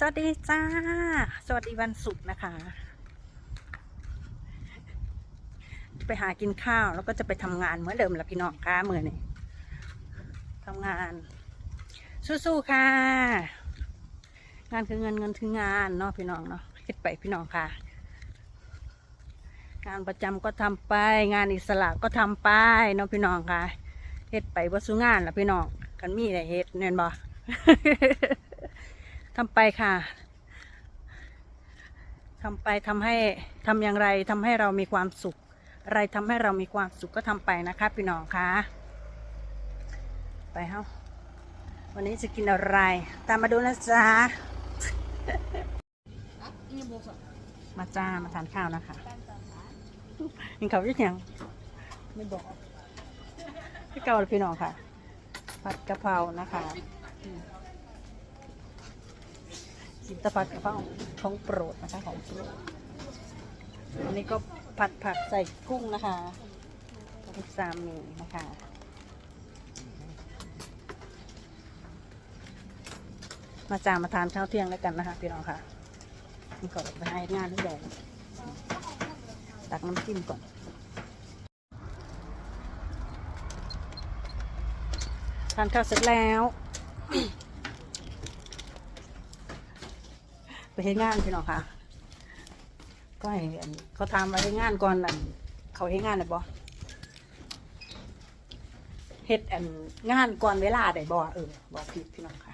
สวัสดีจ้า สวัสดีวันศุกร์นะคะ ไปหากินข้าวแล้วก็จะไปทำงานเหมือนเดิมแหละพี่น้องค่ะมือนี่ทำงาน สู้ๆค่ะ งานคือเงินเงินคืองานเนาะพี่น้องเนาะคิดไปพี่น้องค่ะ งานประจำก็ทำไป งานอิสระก็ทำไปเนาะพี่น้องค่ะเฮ็ดไปว่าสู้งานละพี่น้องกันมีอะไรเฮ็ดเน่นบ่ ทำไปค่ะทำไปทำให้ทำอย่างไรทำให้เรามีความสุข อะไรทำให้เรามีความสุขก็ทำไปนะคะพี่น้องคะไปเฮ้าวันนี้จะกินอะไร ตามมาดูนะจ๊ะมาจ้ามาทานข้าวนะคะกินข้าวยังยังไม่บอกพี่เก่าเลยพี่น้องค่ะ ผัดกะเพรานะคะ อืมกินแตะผัดกะเพราของโปรดนะคะของโปรด อันนี้ก็ผัดผักใส่กุ้งนะคะกุ้งสามีนะคะมาจามาทานข้าวเที่ยงแล้วกันนะคะพี่น้องค่ะนี่ก่อนไปให้งานที่แดงตักน้ำจิ้มก่อน ทานข้าวเสร็จแล้ว ไปให้งานพี่น้องค่ะ ก็ให้อันเขาทำมาให้งานก่อนอันเขาให้งานได้บ่เฮ็ดอันงานก่อนเวลาได้บ่เออบ่ผิดพี่น้องค่ะ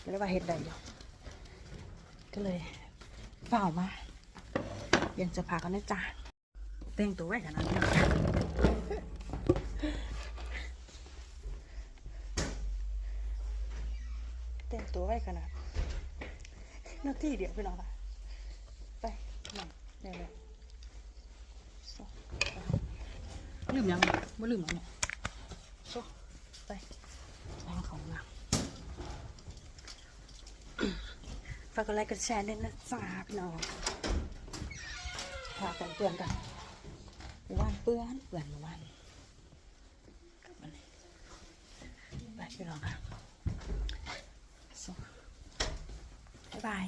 ไม่ได้ว่าเฮ็ดได้อยู่ก็เลยเฝ้ามายังจะพากันนะจ๊ะแต่งตัวไว้ขนาดนี้ แต่งตัวไว้ขนาดนาทีเดียวพี่น้องค่ะ ไปหน่อยเร็วเลยลืมยังไม่ลืมหรอเนี่ยโซไปไปหาของงามฝากกดไลค์กดแชร์ด้วยนะจ๊ะพี่น้องพากันเตือนกันว่านเปื้อนเปื้อนว่านกลับมาเลยไปพี่น้องค่ะสวัสดีบ๊ายบาย